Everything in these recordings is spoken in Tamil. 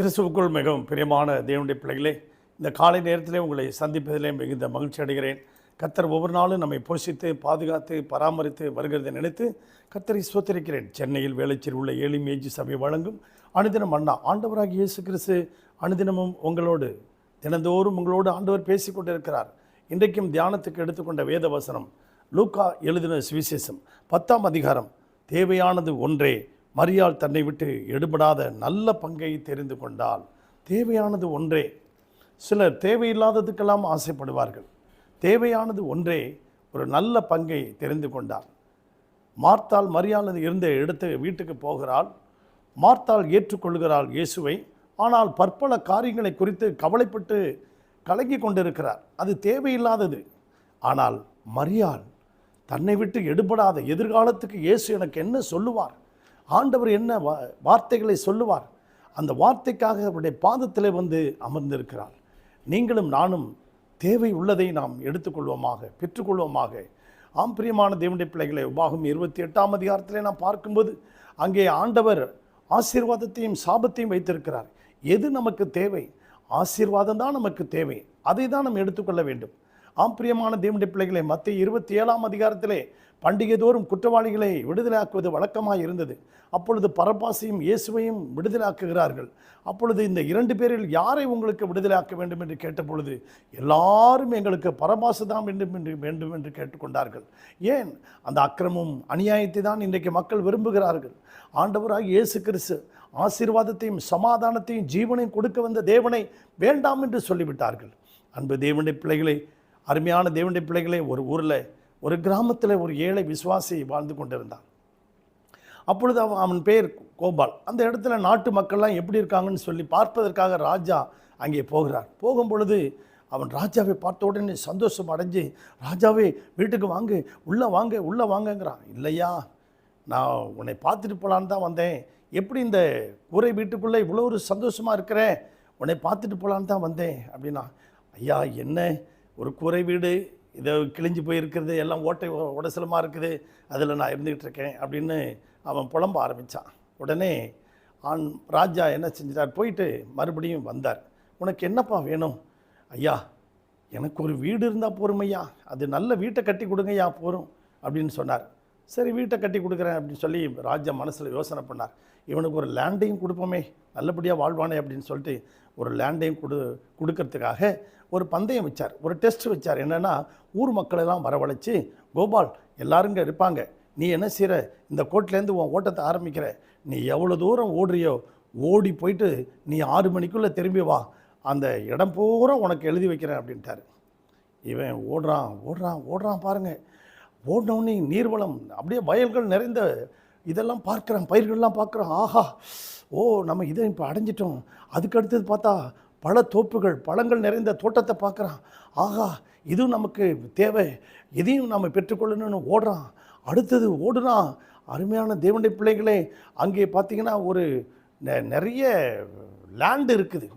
கிறிஸ்துவுக்குள் மிகவும் பிரியமான தேவனுடைய பிள்ளைகளே இந்த காலை நேரத்திலே உங்களை சந்திப்பதிலே மிகுந்த மகிழ்ச்சி அடைகிறேன். கத்தர் ஒவ்வொரு நாளும் நம்மை போஷித்து பாதுகாத்து பராமரித்து வருகிறதை நினைத்து கத்தரை சோத்தரிக்கிறேன் சென்னையில் வேலைச்சேரி உள்ள ஏழி மேஜி சபை வழங்கும் அனுதினம் அண்ணா ஆண்டவராகி இயேசு கிறிஸ்து அனுதினமும் உங்களோடு தினந்தோறும் உங்களோடு ஆண்டவர் பேசிக் கொண்டிருக்கிறார். இன்றைக்கும் தியானத்துக்கு எடுத்துக்கொண்ட வேத வசனம் லூக்கா எழுதின சுவிசேஷம் பத்தாம் அதிகாரம் தேவையானது ஒன்றே மரியாள் தன்னை விட்டு எடுபடாத நல்ல பங்கை தெரிந்து கொண்டால் தேவையானது ஒன்றே. சிலர் தேவையில்லாததுக்கெல்லாம் ஆசைப்படுவார்கள். தேவையானது ஒன்றே ஒரு நல்ல பங்கை தெரிந்து கொண்டார் மார்த்தாள் மரியாள் இருந்த இடத்து வீட்டுக்கு போகிறாள். மார்த்தால் ஏற்றுக்கொள்கிறாள் இயேசுவை. ஆனால் பற்பல காரியங்களை குறித்து கவலைப்பட்டு கலங்கி கொண்டிருக்கிறார். அது தேவையில்லாதது. ஆனால் மரியாள் தன்னை விட்டு எடுபடாத எதிர்காலத்துக்கு இயேசு எனக்கு என்ன சொல்லுவார்? ஆண்டவர் என்ன வா- வார்த்தைகளை சொல்லுவார் அந்த வார்த்தைக்காக அவருடைய பாதத்தில் வந்து அமர்ந்திருக்கிறார். நீங்களும் நானும் தேவை உள்ளதை நாம் எடுத்துக்கொள்வோமாக பெற்றுக்கொள்வோமாக. ஆம் பிரியமான தேவனுடைய பிள்ளைகளை உபாகம் இருபத்தி எட்டாம் அதிகாரத்திலே நாம் பார்க்கும்போது அங்கே ஆண்டவர் ஆசீர்வாதத்தையும் சாபத்தையும் வைத்திருக்கிறார். எது நமக்கு தேவை? ஆசீர்வாதம் தான் நமக்கு தேவை. அதை தான் நம்ம எடுத்துக்கொள்ள வேண்டும். ஆம் பிரியமான தேவனுடைய பிள்ளைகளை மத்திய இருபத்தி ஏழாம் அதிகாரத்திலே பண்டிகை தோறும் குற்றவாளிகளை விடுதலையாக்குவது வழக்கமாக இருந்தது. அப்பொழுது பரபாசையும் இயேசுவையும் விடுதலையாக்குகிறார்கள். அப்பொழுது இந்த இரண்டு பேரில் யாரை உங்களுக்கு விடுதலையாக்க வேண்டும் என்று கேட்டபொழுது எல்லாரும் எங்களுக்கு பரபாசு தான் வேண்டும் என்று வேண்டும் என்று கேட்டுக்கொண்டார்கள். ஏன்? அந்த அக்கிரமும் அநியாயத்தை தான் இன்றைக்கு மக்கள் விரும்புகிறார்கள். ஆண்டவராக இயேசு கிறிஸ்து ஆசீர்வாதத்தையும் சமாதானத்தையும் ஜீவனையும் கொடுக்க வந்த தேவனை வேண்டாம் என்று சொல்லிவிட்டார்கள். அன்பு தேவனுடைய பிள்ளைகளை அருமையான தேவனுடைய பிள்ளைகளை ஒரு ஊரில் ஒரு கிராமத்தில் ஒரு ஏழை விசுவாசி வாழ்ந்து கொண்டிருந்தான். அப்பொழுது அவன் அவன் பேர் கோபால். அந்த இடத்துல நாட்டு மக்கள்லாம் எப்படி இருக்காங்கன்னு சொல்லி பார்ப்பதற்காக ராஜா அங்கே போகிறார். போகும் பொழுது அவன் ராஜாவை பார்த்த உடனே சந்தோஷம் அடைஞ்சு ராஜாவே வீட்டுக்கு வாங்க உள்ளே வாங்க உள்ளே வாங்கங்கிறான். இல்லையா? நான் உன்னை பார்த்துட்டு போகலான்னு தான் வந்தேன். எப்படி இந்த கூரை வீட்டுக்குள்ளே இவ்வளோ ஒரு சந்தோஷமாக இருக்கிறேன் உன்னை பார்த்துட்டு போகலான்னு தான் வந்தேன். அப்படின்னா ஐயா என்ன? ஒரு கூரை வீடு இதை கிழிஞ்சு போயிருக்கிறது எல்லாம் ஓட்டை உடசலமாக இருக்குது அதில் நான் இருந்துக்கிட்டு இருக்கேன் அப்படின்னு அவன் புலம்ப ஆரம்பித்தான் உடனே ஆண் ராஜா என்ன செஞ்சிட்டார்? போயிட்டு மறுபடியும் வந்தார். உனக்கு என்னப்பா வேணும்? ஐயா எனக்கு ஒரு வீடு இருந்தால் போருமையா? அது நல்ல வீட்டை கட்டி கொடுங்கய்யா போகிறோம் அப்படின்னு சொன்னார். சரி வீட்டை கட்டி கொடுக்குறேன் அப்படின்னு சொல்லி ராஜா மனசில் யோசனை பண்ணார். இவனுக்கு ஒரு லேண்டையும் கொடுப்போமே நல்லபடியாக வாழ்வானே அப்படின்னு சொல்லிட்டு ஒரு லேண்டையும் கொடு கொடுக்கறதுக்காக ஒரு பந்தயம் வச்சார். ஒரு டெஸ்ட் வச்சார். என்னென்னா ஊர் மக்களெல்லாம் வரவழைச்சி கோபால் எல்லாருங்க இருப்பாங்க. நீ என்ன செய்கிற இந்த கோட்டிலேருந்து உன் ஓட்டத்தை ஆரம்பிக்கிற. நீ எவ்வளோ தூரம் ஓடுறியோ ஓடி போயிட்டு நீ ஆறு மணிக்குள்ளே திரும்பி வா. அந்த இடம் பூரா உனக்கு எழுதி வைக்கிறேன் அப்படின்ட்டாரு. இவன் ஓடுறான் ஓடுறான் ஓடுறான் பாருங்கள் ஓடினவுடனே நீர்வளம் அப்படியே வயல்கள் நிறைந்த இதெல்லாம் பார்க்குறான் பயிர்கள்லாம் பார்க்குறான். ஆஹா ஓ நம்ம இதை இப்போ அடைஞ்சிட்டோம். அதுக்கு அடுத்தது பார்த்தா பல தோப்புகள் பழங்கள் நிறைந்த தோட்டத்தை பார்க்குறான். ஆஹா இதுவும் நமக்கு தேவை. இதையும் நம்ம பெற்றுக்கொள்ளணும்னு ஓடுறான். அடுத்தது ஓடுனா அருமையான தேவனுடைய பிள்ளைகளே அங்கே பார்த்தீங்கன்னா ஒரு நெ- நிறைய லேண்ட் இருக்குது.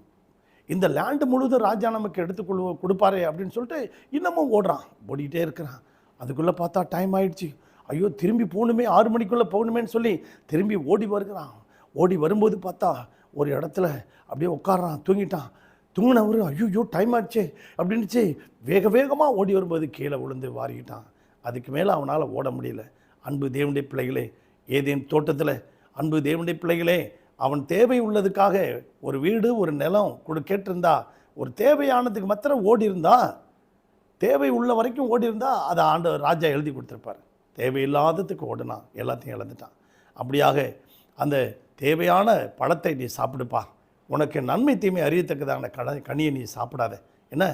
இந்த லேண்டு முழுவதும் ராஜா நமக்கு எடுத்துக்கொள்ளு கொடுப்பாரே அப்படின்னு சொல்லிட்டு இன்னமும் ஓடுறான். ஓடிக்கிட்டே இருக்கிறான். அதுக்குள்ளே பார்த்தா டைம் ஆயிடுச்சு. ஐயோ திரும்பி போகணுமே ஆறு மணிக்குள்ளே போகணுமேன்னு சொல்லி திரும்பி ஓடி வருகிறான். ஓடி வரும்போது பார்த்தா ஒரு இடத்துல அப்படியே உட்கார்றான் தூங்கிட்டான். தூங்கினவர் ஐயோ டைம் ஆச்சு அப்படின்னுச்சு. வேக வேகமாக ஓடி வரும்போது கீழே விழுந்து வாரிக்கிட்டான். அதுக்கு மேலே அவனால் ஓட முடியல. அன்பு தேவனுடைய பிள்ளைகளே ஏதேன் தோட்டத்தில் அன்பு தேவனுடைய பிள்ளைகளே அவன் தேவை உள்ளதுக்காக ஒரு வீடு ஒரு நிலம் கொடு கேட்டிருந்தா ஒரு தேவையானதுக்கு மாத்திரம் ஓடி இருந்தா தேவை உள்ள வரைக்கும் ஓடி இருந்தால் அதை ஆண்டு ராஜா எழுதி கொடுத்துருப்பார். தேவையில்லாததுக்கு ஓடினான் எல்லாத்தையும் இழந்துட்டான். அப்படியாக அந்த தேவையான பழத்தை நீ சாப்பிடுப்பா. உனக்கு நன்மை தீமை அறியத்தக்கதான கட கனியை நீ சாப்பிடாத. என்ன?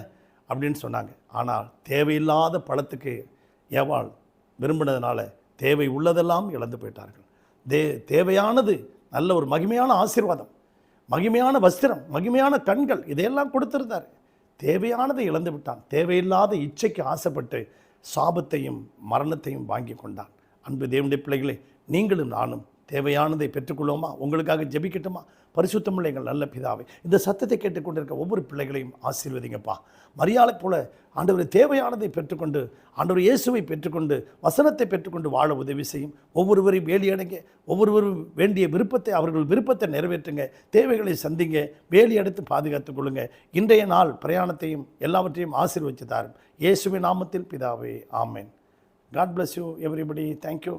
அப்படின்னு சொன்னாங்க. ஆனால் தேவையில்லாத பழத்துக்கு ஏவாள் விரும்பினதுனால தேவை உள்ளதெல்லாம் இழந்து போயிட்டார்கள். தே தேவையானது நல்ல ஒரு மகிமையான ஆசீர்வாதம் மகிமையான வஸ்திரம் மகிமையான கண்கள் இதையெல்லாம் கொடுத்துருந்தார். தேவையானதை இழந்து விட்டான். தேவையில்லாத இச்சைக்கு ஆசைப்பட்டு சாபத்தையும் மரணத்தையும் வாங்கி கொண்டான். அன்பு தேவனுடைய பிள்ளைகளே நீங்களும் நானும் தேவையானதை பெற்றுக்கொள்வோமா? உங்களுக்காக ஜெபிக்கட்டுமா? பரிசுத்தமுள்ள எங்கள் நல்ல பிதாவை இந்த சத்தத்தை கேட்டுக்கொண்டிருக்க ஒவ்வொரு பிள்ளைகளையும் ஆசீர்வதிங்கப்பா. மரியாதை போல ஆண்டவர் தேவையானதை பெற்றுக்கொண்டு ஆண்டவர் இயேசுவை பெற்றுக்கொண்டு வசனத்தை பெற்றுக்கொண்டு வாழ உதவி செய்யும். ஒவ்வொருவரையும் வேலியடைங்க. ஒவ்வொருவரும் வேண்டிய விருப்பத்தை அவர்கள் விருப்பத்தை நிறைவேற்றுங்க. தேவைகளை சந்திங்க. வேலி எடுத்து பாதுகாத்துக் கொள்ளுங்க. இன்றைய நாள் பிரயாணத்தையும் எல்லாவற்றையும் ஆசீர்வச்சு தாரும். இயேசுவின் நாமத்தில் பிதாவே ஆமேன். God bless you everybody thank you